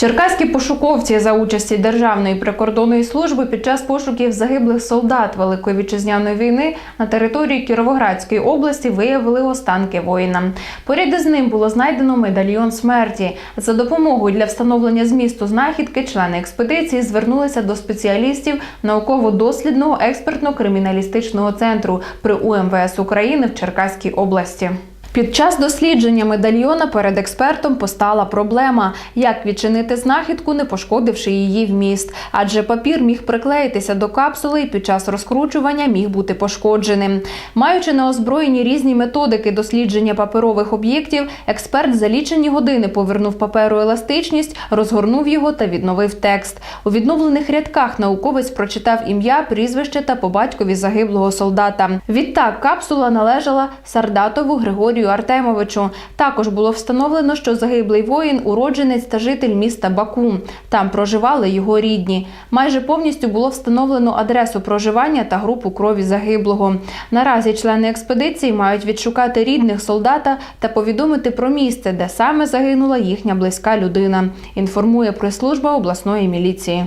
Черкаські пошуковці за участі Державної прикордонної служби під час пошуків загиблих солдат Великої вітчизняної війни на території Кіровоградської області виявили останки воїна. Поряд із ним було знайдено медальйон смерті. За допомогою для встановлення змісту знахідки члени експедиції звернулися до спеціалістів науково-дослідного експертно-криміналістичного центру при УМВС України в Черкаській області. Під час дослідження медальйона перед експертом постала проблема, як відчинити знахідку, не пошкодивши її вміст. Адже папір міг приклеїтися до капсули і під час розкручування міг бути пошкодженим. Маючи на озброєнні різні методики дослідження паперових об'єктів, експерт за лічені години повернув паперу еластичність, розгорнув його та відновив текст. У відновлених рядках науковець прочитав ім'я, прізвище та по батькові загиблого солдата. Відтак капсула належала Сардатову Григорію Артемовичу. Також було встановлено, що загиблий воїн уродженець та житель міста Баку. Там проживали його рідні. Майже повністю було встановлено адресу проживання та групу крові загиблого. Наразі члени експедиції мають відшукати рідних солдата та повідомити про місце, де саме загинула їхня близька людина. Інформує прес-служба обласної міліції.